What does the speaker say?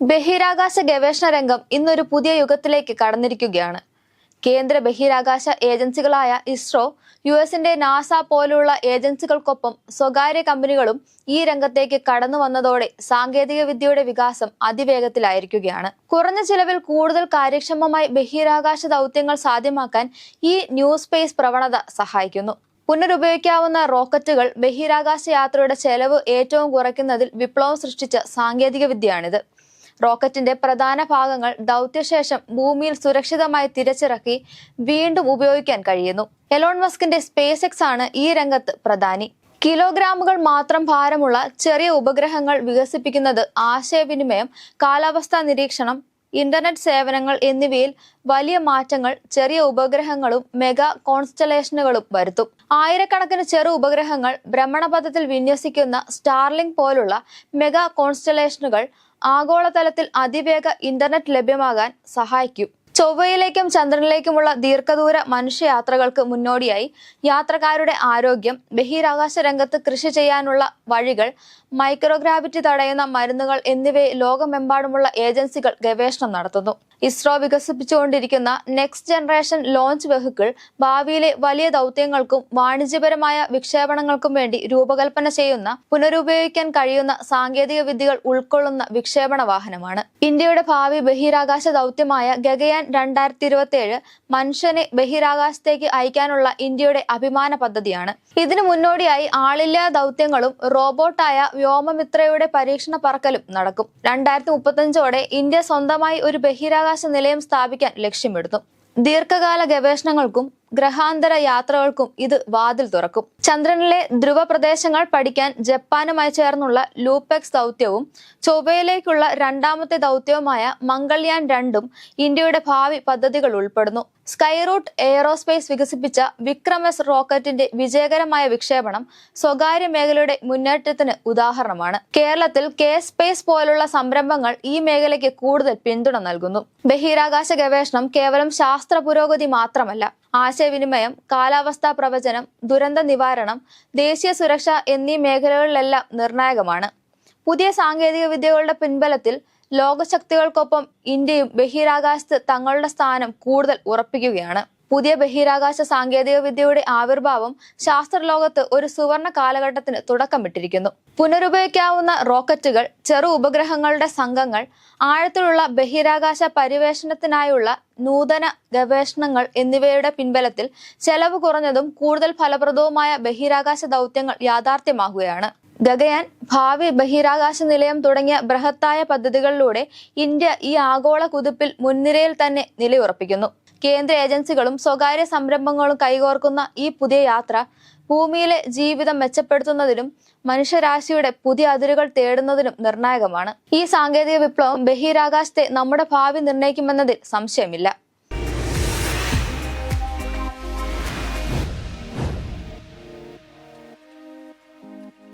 ബഹിരാകാശ ഗവേഷണ രംഗം ഇന്നൊരു പുതിയ യുഗത്തിലേക്ക് കടന്നിരിക്കുകയാണ്. കേന്ദ്ര ബഹിരാകാശ ഏജൻസികളായ ഇസ്രോ യു എസിന്റെ നാസ പോലുള്ള ഏജൻസികൾക്കൊപ്പം സ്വകാര്യ കമ്പനികളും ഈ രംഗത്തേക്ക് കടന്നു വന്നതോടെ സാങ്കേതിക വിദ്യയുടെ വികാസം അതിവേഗത്തിലായിരിക്കുകയാണ്. കുറഞ്ഞ ചിലവിൽ കൂടുതൽ കാര്യക്ഷമമായി ബഹിരാകാശ ദൗത്യങ്ങൾ സാധ്യമാക്കാൻ ഈ ന്യൂ സ്പേസ് പ്രവണത സഹായിക്കുന്നു. പുനരുപയോഗിക്കാവുന്ന റോക്കറ്റുകൾ ബഹിരാകാശ യാത്രയുടെ ചെലവ് ഏറ്റവും കുറയ്ക്കുന്നതിൽ വിപ്ലവം സൃഷ്ടിച്ച സാങ്കേതിക വിദ്യയാണിത്. റോക്കറ്റിന്റെ പ്രധാന ഭാഗങ്ങൾ ദൗത്യശേഷം ഭൂമിയിൽ സുരക്ഷിതമായി തിരിച്ചിറക്കി വീണ്ടും ഉപയോഗിക്കാൻ കഴിയുന്നു. എലോൺ മസ്കിന്റെ സ്പേസ് എക്സ് ആണ് ഈ രംഗത്ത് പ്രധാനി. കിലോഗ്രാമുകൾ മാത്രം ഭാരമുള്ള ചെറിയ ഉപഗ്രഹങ്ങൾ വികസിപ്പിക്കുന്നത് ആശയവിനിമയം കാലാവസ്ഥാ നിരീക്ഷണം ഇന്റർനെറ്റ് സേവനങ്ങൾ എന്നിവയിൽ വലിയ മാറ്റങ്ങൾ ചെറിയ ഉപഗ്രഹങ്ങളും മെഗാ കോൺസ്റ്റലേഷനുകളും വരുത്തും. ആയിരക്കണക്കിന് ചെറു ഉപഗ്രഹങ്ങൾ ഭ്രമണപഥത്തിൽ വിന്യസിക്കുന്ന സ്റ്റാർലിങ്ക് പോലുള്ള മെഗാ കോൺസ്റ്റലേഷനുകൾ ആഗോളതലത്തിൽ അതിവേഗ ഇന്റർനെറ്റ് ലഭ്യമാകാൻ സഹായിക്കും. ചൊവ്വയിലേക്കും ചന്ദ്രനിലേക്കുമുള്ള ദീർഘദൂര മനുഷ്യയാത്രകൾക്ക് മുന്നോടിയായി യാത്രക്കാരുടെ ആരോഗ്യം ബഹിരാകാശ രംഗത്ത് കൃഷി ചെയ്യാനുള്ള വഴികൾ മൈക്രോഗ്രാവിറ്റി തടയുന്ന മരുന്നുകൾ എന്നിവയെ ലോകമെമ്പാടുമുള്ള ഏജൻസികൾ ഗവേഷണം നടത്തുന്നു. ഇസ്രോ വികസിപ്പിച്ചുകൊണ്ടിരിക്കുന്ന നെക്സ്റ്റ് ജനറേഷൻ ലോഞ്ച് വെഹിക്കിൾ ഭാവിയിലെ വലിയ ദൗത്യങ്ങൾക്കും വാണിജ്യപരമായ വിക്ഷേപണങ്ങൾക്കും വേണ്ടി രൂപകൽപ്പന ചെയ്യുന്ന പുനരുപയോഗിക്കാൻ കഴിയുന്ന സാങ്കേതിക വിദ്യകൾ ഉൾക്കൊള്ളുന്ന വിക്ഷേപണ വാഹനമാണ്. ഇന്ത്യയുടെ ഭാവി ബഹിരാകാശ ദൗത്യമായ ഗഗയാൻ രണ്ടായിരത്തി ഇരുപത്തി ഏഴ് മനുഷ്യനെ ബഹിരാകാശത്തേക്ക് അയക്കാനുള്ള ഇന്ത്യയുടെ അഭിമാന പദ്ധതിയാണ്. ഇതിനു മുന്നോടിയായി ആളില്ലാ ദൗത്യങ്ങളും റോബോട്ടായ വ്യോമമിത്രയുടെ പരീക്ഷണ പറക്കലും നടക്കും. രണ്ടായിരത്തി മുപ്പത്തഞ്ചോടെ ഇന്ത്യ സ്വന്തമായി ഒരു ബഹിരാകാശ നിലയം സ്ഥാപിക്കാൻ ലക്ഷ്യമിടുന്നു. ദീർഘകാല ഗവേഷണങ്ങൾക്കും ഗ്രഹാന്തര യാത്രകൾക്കും ഇത് വാതിൽ തുറക്കും. ചന്ദ്രനിലെ ധ്രുവ പ്രദേശങ്ങൾ പഠിക്കാൻ ജപ്പാനുമായി ചേർന്നുള്ള ലൂപെക്സ് ദൗത്യവും ചൊവ്വയിലേക്കുള്ള രണ്ടാമത്തെ ദൗത്യവുമായ മംഗൾയാൻ രണ്ടും ഇന്ത്യയുടെ ഭാവി പദ്ധതികൾ ഉൾപ്പെടുന്നു. സ്കൈറൂട്ട് എയറോസ്പേസ് വികസിപ്പിച്ച വിക്രം എസ് റോക്കറ്റിന്റെ വിജയകരമായ വിക്ഷേപണം സ്വകാര്യ മേഖലയുടെ മുന്നേറ്റത്തിന് ഉദാഹരണമാണ്. കേരളത്തിൽ കെ സ്പേസ് പോലുള്ള സംരംഭങ്ങൾ ഈ മേഖലയ്ക്ക് കൂടുതൽ പിന്തുണ നൽകുന്നു. ബഹിരാകാശ ഗവേഷണം കേവലം ശാസ്ത്ര പുരോഗതി മാത്രമല്ല ആശയവിനിമയം കാലാവസ്ഥാ പ്രവചനം ദുരന്ത നിവാരണം ദേശീയ സുരക്ഷ എന്നീ മേഖലകളിലെല്ലാം നിർണായകമാണ്. പുതിയ സാങ്കേതിക വിദ്യകളുടെ പിൻബലത്തിൽ ലോകശക്തികൾക്കൊപ്പം ഇന്ത്യയും ബഹിരാകാശത്ത് തങ്ങളുടെ സ്ഥാനം കൂടുതൽ ഉറപ്പിക്കുകയാണ്. പുതിയ ബഹിരാകാശ സാങ്കേതിക വിദ്യയുടെ ആവിർഭാവം ശാസ്ത്രലോകത്ത് ഒരു സുവർണ കാലഘട്ടത്തിന് തുടക്കമിട്ടിരിക്കുന്നു. പുനരുപയോഗിക്കാവുന്ന റോക്കറ്റുകൾ ചെറു ഉപഗ്രഹങ്ങളുടെ സംഘങ്ങൾ ആഴത്തിലുള്ള ബഹിരാകാശ പരിവേഷണത്തിനായുള്ള നൂതന ഗവേഷണങ്ങൾ എന്നിവയുടെ പിൻബലത്തിൽ ചെലവ് കുറഞ്ഞതും കൂടുതൽ ഫലപ്രദവുമായ ബഹിരാകാശ ദൗത്യങ്ങൾ യാഥാർത്ഥ്യമാകുകയാണ്. ഗഗയാൻ ഭാവി ബഹിരാകാശ നിലയം തുടങ്ങിയ ബൃഹത്തായ പദ്ധതികളിലൂടെ ഇന്ത്യ ഈ ആഗോള കുതിപ്പിൽ മുൻനിരയിൽ തന്നെ നിലയുറപ്പിക്കുന്നു. കേന്ദ്ര ഏജൻസികളും സ്വകാര്യ സംരംഭങ്ങളും കൈകോർക്കുന്ന ഈ പുതിയ യാത്ര ഭൂമിയിലെ ജീവിതം മെച്ചപ്പെടുത്തുന്നതിനും മനുഷ്യരാശിയുടെ പുതിയ അതിരുകൾ തേടുന്നതിനും നിർണായകമാണ്. ഈ സാങ്കേതിക വിപ്ലവം ബഹിരാകാശത്തെ നമ്മുടെ ഭാവി നിർണയിക്കുമെന്നതിൽ സംശയമില്ല.